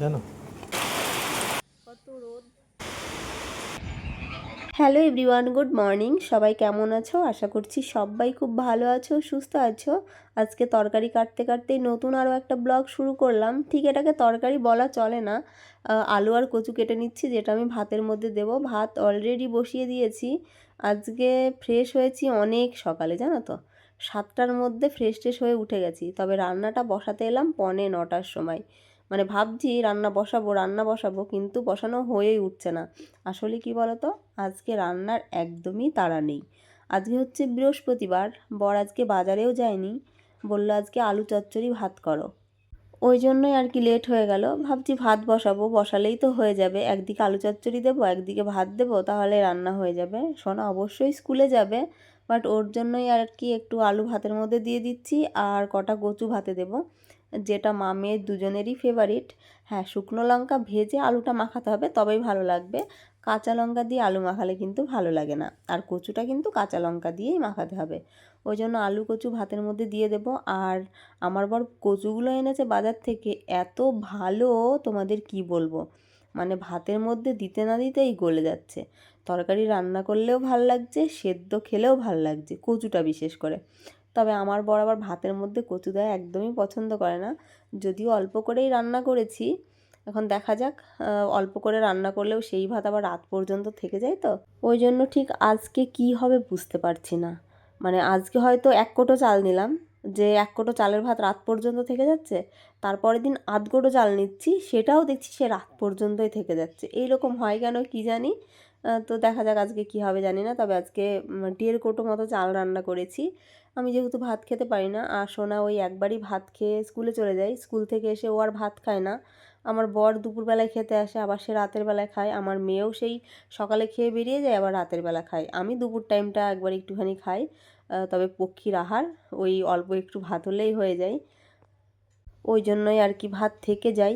জানো? রোদ। Hello everyone, good morning. সবাই কেমন আছো? আশা করছি সবাই খুব ভালো আছো, সুস্থ আছো। আজকে তরকারি কাটতে কাটতেই নতুন আরও একটা ব্লগ শুরু করলাম। ঠিক এটাকে তরকারি বলা চলে না। আলু আর কচু কেটে নিচ্ছি, যেটা আমি ভাতের মধ্যে দেব। ভাত অলরেডি বসিয়ে দিয়েছি। আজকে ফ্রেশ হয়েছি অনেক সকালে, জানো তো? সাতটার মধ্যে ফ্রেশ ট্রেশ হয়ে উঠে গেছি। তবে রান্নাটা বসাতে এলাম পনে নটার সময়। মানে ভাবছি রান্না বসাবো রান্না বসাবো, কিন্তু বসানো হয়েই উঠছে না। আসলে কি বলতো? আজকে রান্নার একদমই তাড়া নেই। আজকে হচ্ছে বৃহস্পতিবার, বর আজকে বাজারেও যায়নি। বলল, আজকে আলু চচ্চড়ি ভাত করো। ওই জন্যই আর কি লেট হয়ে গেল। ভাবছি ভাত বসাবো, বসালেই তো হয়ে যাবে। একদিকে আলু চচ্চড়ি দেবো, একদিকে ভাত দেবো, তাহলে রান্না হয়ে যাবে। সোনা অবশ্যই স্কুলে যাবে বাট ওর জন্যই আর কি একটু আলু ভাতের মধ্যে দিয়ে দিচ্ছি, আর কটা কচু ভাতে দেবো। যেটা মা মেয়ের দুজনেরই ফেভারিট হ্যাঁ শুকনো লঙ্কা ভেজে আলুটা মাখাতে হবে, তবেই ভালো লাগবে। কাঁচা লঙ্কা দিয়ে আলু মাখালে কিন্তু ভালো লাগে না। আর কচুটা কিন্তু কাঁচা লঙ্কা দিয়েই মাখাতে হবে। ওই জন্য আলু, কচু ভাতের মধ্যে দিয়ে দেবো। আর আমার বর কচুগুলো এনেছে বাজার থেকে, এত ভালো তোমাদের কি বলব? মানে ভাতের মধ্যে দিতে না দিতেই গলে যাচ্ছে। তরকারি রান্না করলেও ভালো লাগছে, সেদ্ধ খেলেও ভালো লাগছে, কচুটা বিশেষ করে। তবে আমার বর আবার ভাতের মধ্যে কচু দেয় একদমই পছন্দ করে না। যদিও অল্প করেই রান্না করেছি। এখন দেখা যাক অল্প করে রান্না করলেও সেই ভাত আবার রাত পর্যন্ত থেকে যায় তো? ওই জন্য ঠিক আজকে কি হবে বুঝতে পারছি না। মানে আজকে হয়তো এক কোটো চাল নিলাম, যে এক কোটো চালের ভাত রাত পর্যন্ত থেকে যাচ্ছে, তারপরের দিন আধ কোটো চাল নিচ্ছি, সেটাও দেখছি সে রাত পর্যন্তই থেকে যাচ্ছে। এইরকম হয় কেন কি জানি? তো দেখা যাক আজকে কি হবে জানি না, তবে আজকে দেড় কোটো মতো চাল রান্না করেছি। আমি যেহেতু ভাত খেতে পারি না, আর সোনা ওই একবারই ভাত খেয়ে স্কুলে চলে যায়। স্কুল থেকে এসে ও আর ভাত খায় না। আমার বর দুপুরবেলায় খেতে আসে, আবার সে রাতের বেলায় খায়। আমার মেয়েও সেই সকালে খেয়ে বেরিয়ে যায়, আবার রাতের বেলা খায়। আমি দুপুর টাইমটা একবার একটুখানি খাই। তবে পক্ষীর আহার, ওই অল্প একটু ভাত হলেই হয়ে যায়। ওই জন্যই আর কি ভাত থেকে যাই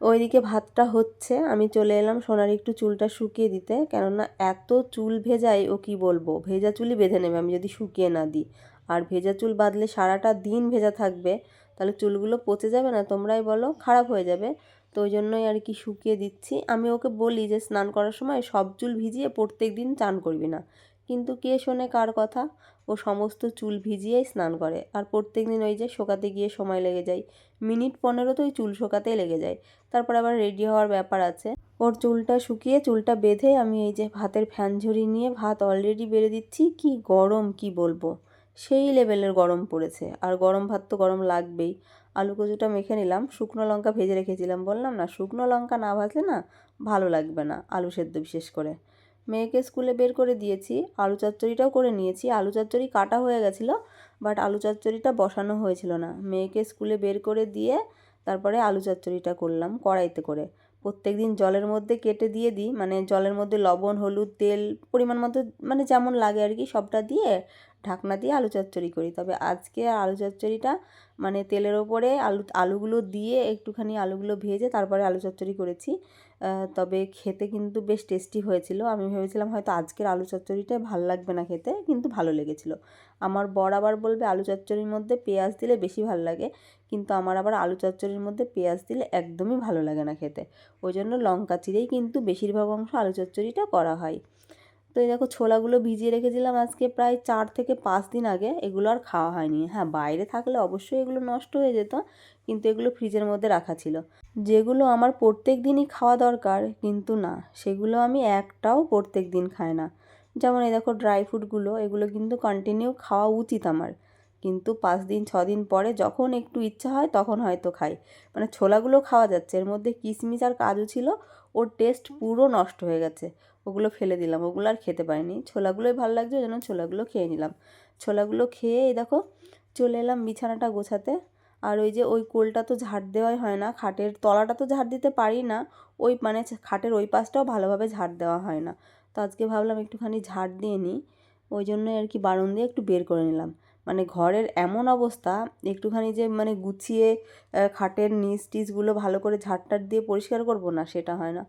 ওইদিকে ভাতটা হচ্ছে, আমি চলে এলাম সোনার একটু চুলটা শুকিয়ে দিতে। কেননা এত চুল ভেজায় ও কি বলব, ভেজা চুলই বেঁধে নেবে, আমি যদি শুকিয়ে না দিই। আর ভেজা চুল বাঁধলে সারাটা দিন ভেজা থাকবে, তাহলে চুলগুলো পচে যাবে না, তোমরাই বলো, খারাপ হয়ে যাবে। তো ওই জন্যই আর কি শুকিয়ে দিচ্ছি। আমি ওকে বলি যে, স্নান করার সময় সব চুল ভিজিয়ে প্রত্যেক দিন চান করবি না। কিন্তু কে শোনে কার কথা? ও সমস্ত চুল ভিজিয়েই স্নান করে। আর প্রত্যেক দিন ওই যে শোকাতে গিয়ে সময় লেগে যায়। মিনিট পনেরো তো ওই চুল শোকাতেই লেগে যায়। তারপর আবার রেডি হওয়ার ব্যাপার আছে। ওর চুলটা শুকিয়ে চুলটা বেঁধে আমি এই যে ভাতের ফ্যান ঝুড়ি নিয়ে ভাত অলরেডি বেড়ে দিচ্ছি। কি গরম, কি বলব? সেই লেভেলের গরম পড়েছে। আর গরম ভাত তো গরম লাগবেই। আলু কচুটা মেখে নিলাম। শুকনো লঙ্কা ভেজে রেখেছিলাম। বললাম, না, শুকনো লঙ্কা না ভাজলে না ভালো লাগবে না। আলু সেদ্ধ বিশেষ করে। মেয়েকে স্কুলে বের করে দিয়েছি, আলু চচ্চড়িটাও করে নিয়েছি। আলু চচ্চড়ি কাটা হয়ে গেছিল বাট আলু চচ্চড়িটা বসানো হয়েছিল না। মেয়েকে স্কুলে বের করে দিয়ে তারপরে আলু চচ্চড়িটা করলাম কড়াইতে করে। প্রত্যেক দিন জলের মধ্যে কেটে দিয়ে দিই মানে জলের মধ্যে লবণ, হলুদ, তেল, পরিমাণ মতো মানে যেমন লাগে আর কি, সবটা দিয়ে ঢাকনা দিয়ে আলু চচ্চড়ি করি। তবে আজকে আলু চচ্চড়িটা মানে তেলের ওপরে আলু, আলুগুলো দিয়ে একটুখানি আলুগুলো ভেজে তারপরে আলু চচ্চড়ি করেছি। তবে খেতে কিন্তু বেশ টেস্টি হয়েছিল। আমি ভেবেছিলাম হয়তো আজকের আলু চচ্চড়িটা ভালো লাগবে না খেতে, কিন্তু ভালো লেগেছিল। আমার বর আবার বলবে, আলু চচ্চড়ির মধ্যে পেঁয়াজ দিলে বেশি ভালো লাগে। কিন্তু আমার আবার আলু চচ্চড়ির মধ্যে পেঁয়াজ দিলে একদমই ভালো লাগে না খেতে। ওই জন্য লঙ্কা চিরেই কিন্তু বেশিরভাগ অংশ আলু চচ্চড়িটা করা হয়। তো এই দেখো ছোলাগুলো ভিজিয়ে রেখেছিলাম আজকে প্রায় চার থেকে পাঁচ দিন আগে। এগুলো আর খাওয়া হয়নি। হ্যাঁ বাইরে থাকলে অবশ্যই এগুলো নষ্ট হয়ে যেত, কিন্তু এগুলো ফ্রিজের মধ্যে রাখা ছিল। যেগুলো আমার প্রত্যেক দিনই খাওয়া দরকার, কিন্তু না, সেগুলো আমি একটাও প্রত্যেক দিন খাই না। যেমন এই দেখো ড্রাই ফ্রুটগুলো, এগুলো কিন্তু কন্টিনিউ খাওয়া উচিত আমার। কিন্তু পাঁচ দিন, ছ দিন পরে যখন একটু ইচ্ছা হয় তখন হয়তো খাই। মানে ছোলাগুলো খাওয়া যাচ্ছে, এর মধ্যে কিশমিশ আর কাজু ছিল, ওর টেস্ট পুরো নষ্ট হয়ে গেছে। ওগুলো ফেলে দিলাম, ওগুলো আর খেতে পারিনি। ছোলাগুলোই ভালো লাগছে ওই জন্য ছোলাগুলো খেয়ে নিলাম। ছোলাগুলো খেয়ে এই দেখো, চলে এলাম বিছানাটা গোছাতে। আর ওই যে ওই কোলটা তো ঝাড় দেওয়াই হয় না, খাটের তলাটা তো ঝাড় দিতে পারি না, ওই মানে খাটের ওই পাশটাও ভালোভাবে ঝাড় দেওয়া হয় না। তো আজকে ভাবলাম একটুখানি ঝাড় দিয়ে নিই, ওই জন্যই আর কি বারণ দিয়ে একটু বের করে নিলাম। মানে ঘরের এমন অবস্থা, একটুখানি যে মানে গুছিয়ে খাটের নিচ টিচগুলো ভালো করে ঝাড়টার দিয়ে পরিষ্কার করব না, সেটা হয় না।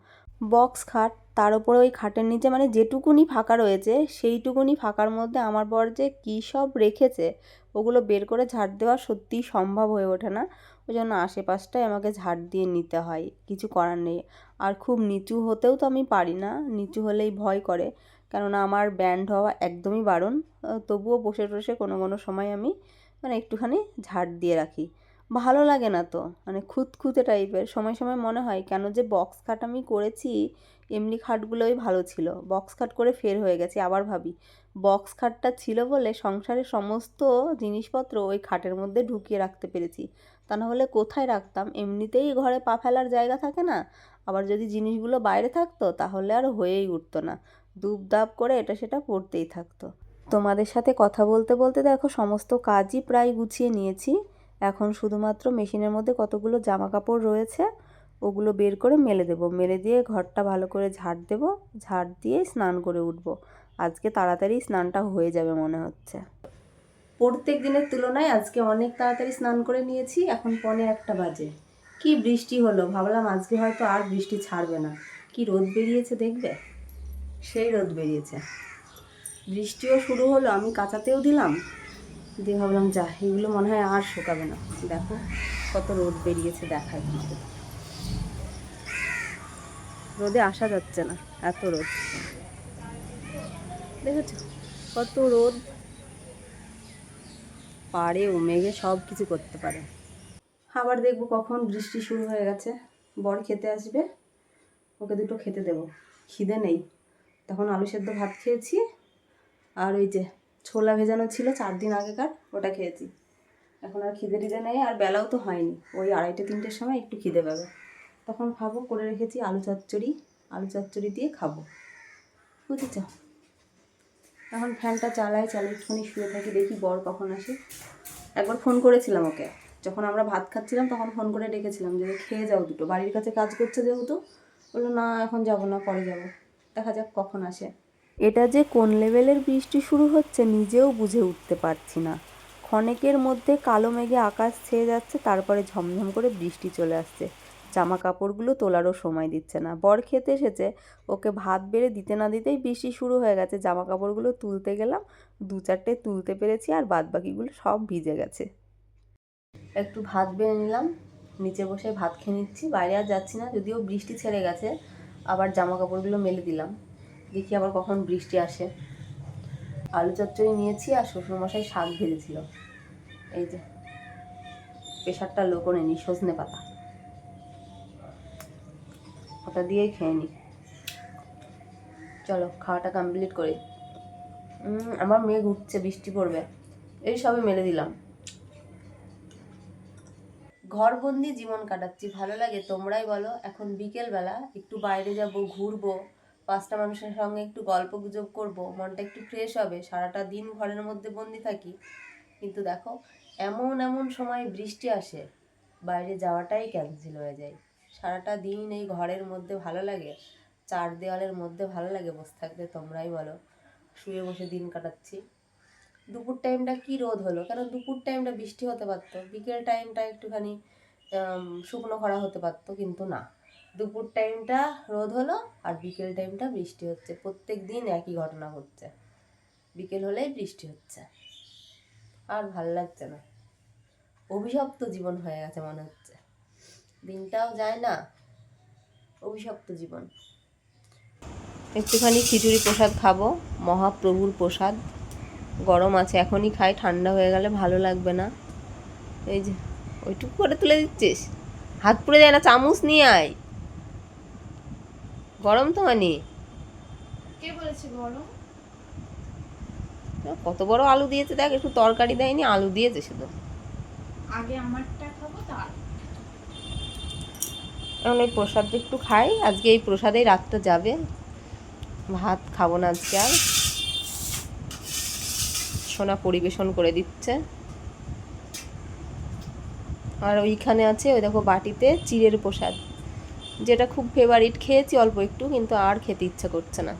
বক্স খাট, তার উপরে ওই খাটের নিচে মানে যেটুকুনি ফাঁকা রয়েছে, সেইটুকুনি ফাঁকার মধ্যে আমার বর যে কী সব রেখেছে, ওগুলো বের করে ঝাড় দেওয়া সত্যিই সম্ভব হয়ে ওঠে না। ওই জন্য আশেপাশটাই আমাকে ঝাড় দিয়ে নিতে হয়, কিছু করার নেই। আর খুব নিচু হতেও তো আমি পারি না, নিচু হলেই ভয় করে। কেননা আমার ব্যান্ড হওয়া একদমই বারণ তবুও বসে বসে কোনো কোনো সময় আমি মানে একটুখানি ঝাড় দিয়ে রাখি। ভালো লাগে না তো মানে খুঁতখুঁতে টাইপের সময় সময় মনে হয়, কেন যে বক্স খাট আমি করেছি, এমনি খাটগুলোই ভালো ছিল। বক্স খাট করে ফের হয়ে গেছে, আবার ভাবি। বক্স খাটটা ছিল বলে সংসারের সমস্ত জিনিসপত্র ওই খাটের মধ্যে ঢুকিয়ে রাখতে পেরেছি। তা না হলে কোথায় রাখতাম? এমনিতেই ঘরে পা ফেলার জায়গা থাকে না? আবার যদি জিনিসগুলো বাইরে থাকতো, তাহলে আর হয়েই উঠতো না। দুপ দাপ করে এটা সেটা পড়তেই থাকতো। তোমাদের সাথে কথা বলতে বলতে দেখো, সমস্ত কাজই প্রায় গুছিয়ে নিয়েছি। এখন শুধুমাত্র মেশিনের মধ্যে কতগুলো জামা কাপড় রয়েছে, ওগুলো বের করে মেলে দেবো। মেলে দিয়ে ঘরটা ভালো করে ঝাড় দেবো, ঝাড় দিয়ে স্নান করে উঠবো। আজকে তাড়াতাড়ি স্নানটা হয়ে যাবে মনে হচ্ছে। প্রত্যেক দিনের তুলনায় আজকে অনেক তাড়াতাড়ি স্নান করে নিয়েছি, এখন পনে একটা বাজে। কি বৃষ্টি হলো? ভাবলাম আজকে হয়তো আর বৃষ্টি ছাড়বে না। কি রোদ বেরিয়েছে দেখবে? সেই রোদ বেরিয়েছে। বৃষ্টিও শুরু হলো, আমি কাঁচাতেও দিলাম। দিয়ে ভাবলাম, যা, এগুলো মনে হয় আর শুকাবে না। দেখো, কত রোদ বেরিয়েছে দেখায় তোমাকে রোদে আসা যাচ্ছে না, এত রোদ। দেখেছ? কত রোদ। পারে ও মেঘে সব কিছু করতে পারে। আবার দেখব কখন বৃষ্টি শুরু হয়ে গেছে। বর খেতে আসবে, ওকে দুটো খেতে দেবো। খিদে নেই। তখন আলু সেদ্ধ ভাত খেয়েছি, আর ওই যে ছোলা ভেজানো ছিল চার দিন আগেকার, ওটা খেয়েছি। এখন আর খিদে টিদে নেই, আর বেলাও তো হয়নি। ওই আড়াইটে, তিনটের সময় একটু খিদে পাবে। তখন খাব, করে রেখেছি আলু চচ্চড়ি। আলু চচ্চড়ি দিয়ে খাব। বুঝেছ? এখন ফ্যানটা চালাই চালাই একটুখানি শুয়ে থাকি, দেখি বর কখন আসে। একবার ফোন করেছিলাম ওকে। যখন আমরা ভাত খাচ্ছিলাম, তখন ফোন করে ডেকেছিলাম যে, খেয়ে যাও দুটো। বাড়ির কাছে কাজ করছে যেহেতু। বলল, না, এখন যাব না, পরে যাব। দেখা যাক কখন আসে। এটা যে কোন লেভেলের বৃষ্টি শুরু হচ্ছে নিজেও বুঝে উঠতে পারছি না। ক্ষণেকের মধ্যে কালো মেঘে আকাশ ছেয়ে যাচ্ছে, তারপরে ঝমঝম করে বৃষ্টি চলে আসছে। জামা কাপড়গুলো তোলারও সময় দিচ্ছে না। বর খেতে এসেছে, ওকে ভাত বেড়ে দিতে না দিতেই বৃষ্টি শুরু হয়ে গেছে। জামা কাপড়গুলো তুলতে গেলাম, দু চারটে তুলতে পেরেছি আর বাদ বাকিগুলো সব ভিজে গেছে। একটু ভাত বেড়ে নিলাম, নিচে বসে ভাত খেয়ে নিচ্ছি। বাইরে আর যাচ্ছি না, যদিও বৃষ্টি ছেড়ে গেছে, আবার জামা কাপড়গুলো মেলে দিলাম। দেখি আবার কখন বৃষ্টি আসে। আলু চচ্চড়ি নিয়েছি আর শ্বশুরমশাই শাক ভেজেছিল। এই যে, প্রেশারটা লো করে নি সজনে পাতা। ওটা দিয়েই খেয়ে নি চলো, খাওয়াটা কমপ্লিট করি। আমার মেঘ উঠছে, বৃষ্টি পড়বে। এই সবই মেলে দিলাম। ঘরবন্দি জীবন কাটাচ্ছি, ভালো লাগে তোমরাই বলো। এখন বিকেলবেলা, একটু বাইরে যাব, ঘুরবো। পাঁচটা মানুষের সঙ্গে একটু গল্প গুজব করব, মনটা একটু ফ্রেশ হবে, সারাটা দিন ঘরের মধ্যে বন্দি থাকি। কিন্তু দেখো, এমন এমন সময় বৃষ্টি আসে, বাইরে যাওয়াটাই ক্যান্সেল হয়ে যায়। সারাটা দিন এই ঘরের মধ্যে ভালো লাগে, চার দেওয়ালের মধ্যে ভালো লাগে বসে থাকতে, তোমরাই বলো। শুয়ে বসে দিন কাটাচ্ছি। দুপুর টাইমটা কি রোদ হলো? কেন দুপুর টাইমটা বৃষ্টি হতে পারতো? বিকেল টাইমটা একটুখানি শুকনো খরা হতে পারতো, কিন্তু না। দুপুর টাইমটা রোদ হলো আর বিকেল টাইমটা বৃষ্টি হচ্ছে। প্রত্যেক দিন একই ঘটনা হচ্ছে বিকেল হলেই বৃষ্টি হচ্ছে। আর ভালো লাগছে না। অভিশপ্ত জীবন হয়ে গেছে মনে হচ্ছে। দিনটাও যায় না। অভিশপ্ত জীবন। একটুখানি খিচুড়ি প্রসাদ খাব। মহাপ্রভুর প্রসাদ। গরম আছে, এখনই খাই। ঠান্ডা হয়ে গেলে ভালো লাগবে না। এই যে, ওইটুকু করে তুলে দিচ্ছিস? হাত পুড়ে যায় না, চামচ নিয়ে আয়। গরম তো মানে? কে বলেছে গরম? কত বড় আলু দিয়েছে দেখ একটু তরকারি দেয়নি আলু দিয়েছে শুধু। আগে আমারটা খাব তার এখন এই প্রসাদটা একটু খাই আজকে এই প্রসাদেই রাতটা যাবে। ভাত খাব না আজকে আর। সোনা পরিবেশন করে দিচ্ছে। আর ওইখানে আছে ওই দেখো বাটিতে চিড়ের প্রসাদ। যেটা খুব ফেভারিট খেয়েছি, অল্প একটু, কিন্তু আর খেতে ইচ্ছা করছে না।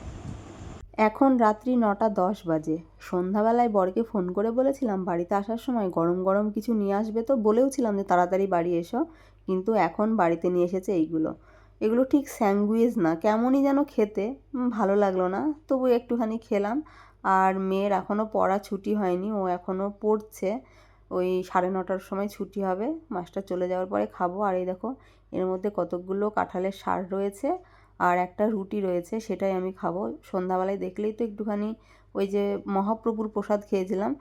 এখন রাত্রি নটা দশ বাজে। সন্ধ্যাবেলায় বরকে ফোন করে বলেছিলাম, বাড়িতে আসার সময় গরম গরম কিছু নিয়ে আসবে তো? বলেওছিলাম যে, তাড়াতাড়ি বাড়ি এসো। কিন্তু এখন বাড়িতে নিয়ে এসেছে এইগুলো। এগুলো ঠিক স্যাঙ্গুয়েজ না, কেমনই যেন খেতে। ভালো লাগল না। তবু একটুখানি খেলাম। আর মেয়ের এখনও পড়া ছুটি হয়নি, ও এখনও পড়ছে। ওই সাড়ে নটার সময় ছুটি হবে। মাস্টার চলে যাওয়ার পরে খাব। আর এই দেখো এর মধ্যে কতকগুলো কাঁঠালের সার রয়েছে আর একটা রুটি রয়েছে, সেটাই আমি খাব। সন্ধ্যাবেলায় দেখলেই তো একটুখানি ওই যে মহাপ্রভুর প্রসাদ খেয়েছিলাম।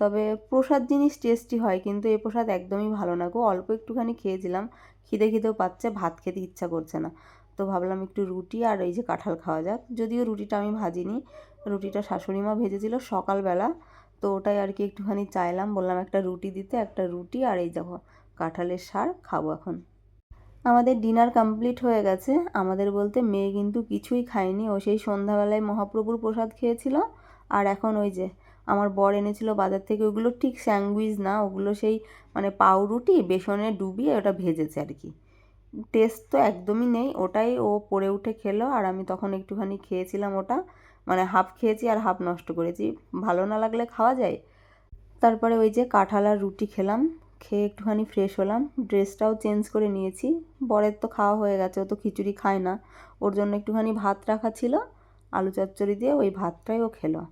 তবে প্রসাদ জিনিস টেস্টি হয়, কিন্তু এ প্রসাদ একদমই ভালো না গো। অল্প একটুখানি খেয়েছিলাম, খিদে খিদেও পাচ্ছে, ভাত খেতে ইচ্ছা করছে না। তো ভাবলাম একটু রুটি আর এই যে কাঁঠাল খাওয়া যাক। যদিও রুটিটা আমি ভাজিনি, রুটিটা শাশুড়ি মা ভেজেছিল সকালবেলা, তো ওটাই আর কি একটুখানি চাইলাম। বললাম, একটা রুটি দিতে, একটা রুটি আর এই দেখো, কাঁঠালের সার খাব এখন। আমাদের ডিনার কমপ্লিট হয়ে গেছে। আমাদের বলতে মেয়ে কিন্তু কিছুই খায়নি। ও সেই সন্ধ্যাবেলায় মহাপ্রভুর প্রসাদ খেয়েছিল। আর এখন ওই যে আমার বর এনেছিল বাজার থেকে, ওগুলো ঠিক স্যান্ডউইচ না, ওগুলো সেই মানে পাউরুটি, বেসনে ডুবিয়ে ওটা ভেজেছে আর কি। টেস্ট তো একদমই নেই, ওটাই ও পড়ে উঠে খেলো আর আমি তখন একটুখানি খেয়েছিলাম ওটা। মানে হাফ খেয়েছি আর হাফ নষ্ট করেছি। ভালো না লাগলে খাওয়া যায়। তারপরে ওই যে কাঁঠাল আর রুটি খেলাম। খেয়ে একটুখানি ফ্রেশ হলাম। ড্রেসটাও চেঞ্জ করে নিয়েছি। বরের তো খাওয়া হয়ে গেছে, ও তো খিচুড়ি খায় না। ওর জন্য একটুখানি ভাত রাখা ছিল, আলু চচ্চড়ি দিয়ে ওই ভাতটাই ও খেলো।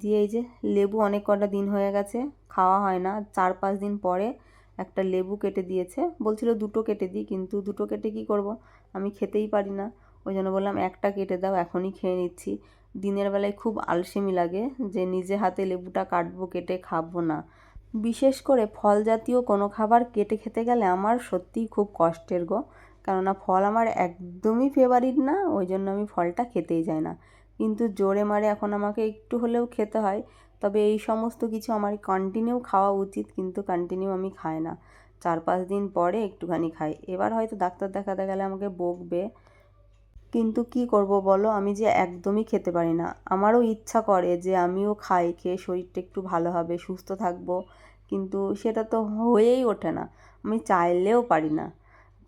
দিয়ে এই যে লেবু অনেক কটা দিন হয়ে গেছে, খাওয়া হয় না। চার পাঁচ দিন পরে একটা লেবু কেটে দিয়েছে। বলছিল দুটো কেটে দিই, কিন্তু দুটো কেটে কি করব? আমি খেতেই পারি না। ওই জন্য বললাম, একটা কেটে দাও, এখনই খেয়ে নিচ্ছি। দিনের বেলায় খুব আলসেমি লাগে যে নিজে হাতে লেবুটা কাটবো, কেটে খাব না। বিশেষ করে ফল জাতীয় কোনো খাবার কেটে খেতে গেলে আমার সত্যিই খুব কষ্টের গো। কেননা ফল আমার একদমই ফেভারিট না, ওই জন্য আমি ফলটা খেতেই যাই না। কিন্তু জোরে মারে এখন আমাকে একটু হলেও খেতে হয়। তবে এই সমস্ত কিছু আমার কন্টিনিউ খাওয়া উচিত, কিন্তু কন্টিনিউ আমি খাই না। চার পাঁচ দিন পরে একটুখানি খাই। এবার হয়তো ডাক্তার দেখাতে গেলে আমাকে বকবে। কিন্তু কি করব বলো? আমি যে একদমই খেতে পারি না। আমারও ইচ্ছা করে যে আমিও খাই, খেয়ে শরীরটা একটু ভালো হবে, সুস্থ থাকব। কিন্তু সেটা তো হয়েই ওঠে না। আমি চাইলেও পারি না।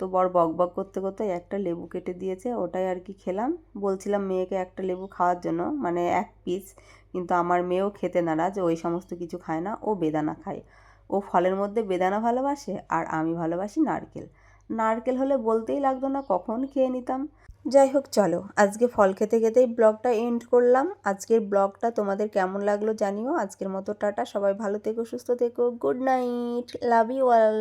তো বর বক বক করতে করতে একটা লেবু কেটে দিয়েছে, ওটাই আর কি খেলাম। বলছিলাম মেয়েকে একটা লেবু খাওয়ার জন্য মানে এক পিস কিন্তু আমার মেয়েও খেতে নারাজ ওই সমস্ত কিছু খায় না, ও বেদানা খায়। ও ফলের মধ্যে বেদানা ভালোবাসে, আর আমি ভালোবাসি নারকেল। নারকেল হলে বলতেই লাগতো না, কখন খেয়ে নিতাম। যাই হোক, চলো। আজকে ফল খেতে খেতেই ব্লগটা এন্ড করলাম। আজকের ব্লগটা তোমাদের কেমন লাগল জানিও। আজকের মতো টাটা। সবাই ভালো থেকো, সুস্থ থেকো। Good night love you all